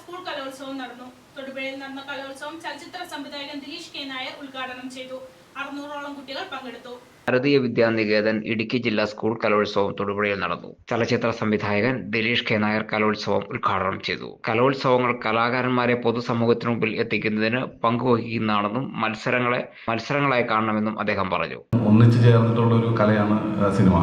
School കലോത്സവം നടന്നു. തൊടുപുഴയിൽ നടന്ന കലോത്സവം ചലച്ചിത്ര സംവിധായകൻ ദിലീഷ് കെ. നായർ ഉദ്ഘാടനം ചെയ്തു. അറുന്നൂറോളം കുട്ടികൾ പങ്കെടുത്തു. ഭാരതീയ വിദ്യാനികേതൻ ഇടുക്കി ജില്ലാ സ്കൂൾ കലോത്സവം തൊടുപുഴയിൽ നടന്നു. ചലച്ചിത്ര സംവിധായകൻ ദിലീഷ് കെ. നായർ കലോത്സവം ഉദ്ഘാടനം ചെയ്തു. കലോത്സവങ്ങൾ കലാകാരന്മാരെ പൊതുസമൂഹത്തിന് മുമ്പിൽ എത്തിക്കുന്നതിന് പങ്കുവഹിക്കുന്നതാണെന്നും മത്സരങ്ങളെ മത്സരങ്ങളായി കാണണമെന്നും അദ്ദേഹം പറഞ്ഞു. ഒന്നിച്ചു ചേർന്നിട്ടുള്ള ഒരു കലയാണ് സിനിമ.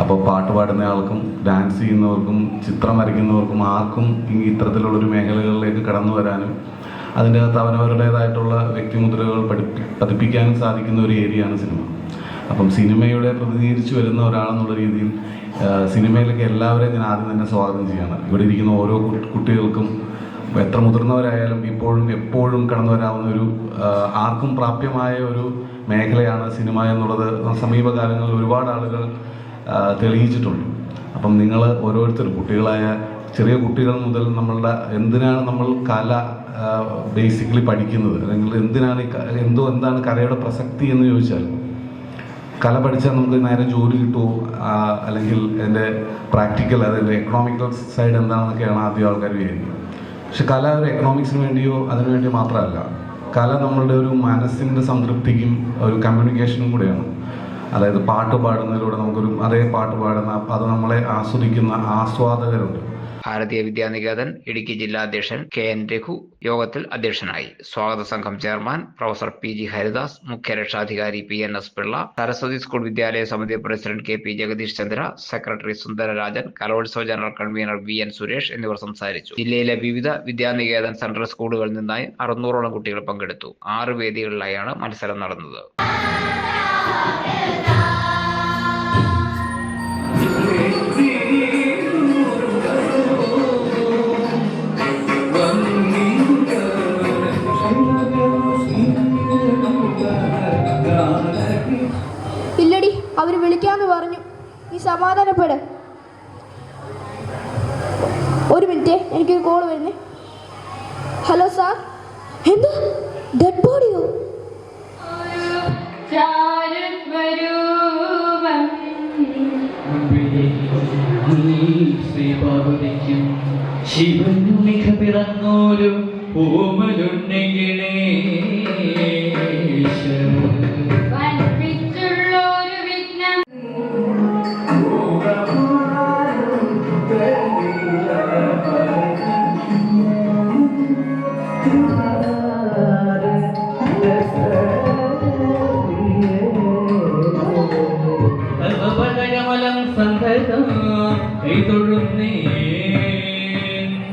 അപ്പോൾ പാട്ട് പാടുന്ന ആൾക്കും ഡാൻസ് ചെയ്യുന്നവർക്കും ചിത്രം വരയ്ക്കുന്നവർക്കും ആർക്കും ഇത്തരത്തിലുള്ളൊരു മേഖലകളിലേക്ക് കടന്നു വരാനും അതിന്റെ അകത്ത് അവനവരുടേതായിട്ടുള്ള വ്യക്തിമുദ്രകൾ പഠിപ്പി പതിപ്പിക്കാനും സാധിക്കുന്ന ഒരു ഏരിയയാണ് സിനിമ. അപ്പം സിനിമയുടെ പ്രതിനിധീകരിച്ച് വരുന്ന ഒരാളെന്നുള്ള രീതിയിൽ സിനിമയിലേക്ക് എല്ലാവരെയും ഞാൻ ആദ്യം തന്നെ സ്വാഗതം ചെയ്യാണ്. ഇവിടെ ഇരിക്കുന്ന ഓരോ കുട്ടികൾക്കും എത്ര മുതിർന്നവരായാലും ഇപ്പോഴും എപ്പോഴും കടന്നു വരാവുന്ന ഒരു ആർക്കും പ്രാപ്യമായ ഒരു മേഖലയാണ് സിനിമ എന്നുള്ളത്. സമീപകാലങ്ങളിൽ ഒരുപാട് ആളുകൾ ആ, തെളിയിച്ചിട്ടുണ്ട്. അപ്പം നിങ്ങൾ ഓരോരുത്തരും കുട്ടികളായ ചെറിയ കുട്ടികൾ മുതൽ നമ്മളുടെ എന്തിനാണ് നമ്മൾ കല ബേസിക്കലി പഠിക്കുന്നത്? അല്ലെങ്കിൽ എന്തിനാണ് എന്തോ എന്താണ് കലയുടെ പ്രസക്തി എന്ന് ചോദിച്ചാൽ കല പഠിച്ചാൽ നമുക്ക് നേരെ ജോലി കിട്ടുമോ? അല്ലെങ്കിൽ എന്റെ പ്രാക്ടിക്കൽ അതായത് എക്കണോമിക്കൽ സൈഡ് എന്താണെന്നൊക്കെയാണ് ആദ്യം ആൾക്കാർ വിചാരിക്കുന്നത് പക്ഷെ കല ഒരു എക്കണോമിക്സിന് വേണ്ടിയോ അതിനു വേണ്ടി മാത്രമല്ല. കല നമ്മളുടെ ഒരു മനസ്സിന്റെ സംതൃപ്തിക്കും ഒരു കമ്മ്യൂണിക്കേഷനും കൂടെയാണ്. അതായത് പാട്ട് പാടുന്നതിലൂടെ നമുക്കൊരു അതേ പാട്ട് പാടുന്ന അത് നമ്മളെ ആസ്വദിക്കുന്ന ആസ്വാദകരുണ്ട്. ഭാരതീയ വിദ്യാനികേതൻ ഇടുക്കി ജില്ലാ അധ്യക്ഷൻ കെ എൻ രഘു യോഗത്തിൽ അധ്യക്ഷനായി. സ്വാഗത സംഘം chairman professor P G Haridas മുഖ്യ രക്ഷാധികാരി P N S Pillai Saraswathi school വിദ്യാലയ സമിതി president K P Jagadish Chandra secretary Sundararajan കലോത്സവ general convener V N Suresh എന്നിവർ സംസാരിച്ചു. ജില്ലയിലെ വിവിധ വിദ്യാനികേതൻ സെൻട്രൽ സ്കൂളുകളിൽ നിന്നായി അറുന്നൂറോളം കുട്ടികൾ പങ്കെടുത്തു. ആറ് വേദികളിലായാണ് മത്സരം നടന്നത്. ഇല്ലടി അവർ വിളിക്കാന്ന് പറഞ്ഞു. നീ സമാധാനപ്പെട്. ഒരു മിനിറ്റ് എനിക്കൊരു കോൾ വരുന്നേ. Hello sir. എന്താ? ഡെഡ് ബോഡിയോ ശ്രീപാർവതിക്കും ശിവനു മിക പിറന്നോരും ഓമലുണ്ടെങ്കിലേ കൈതൊള്ളുന്നേ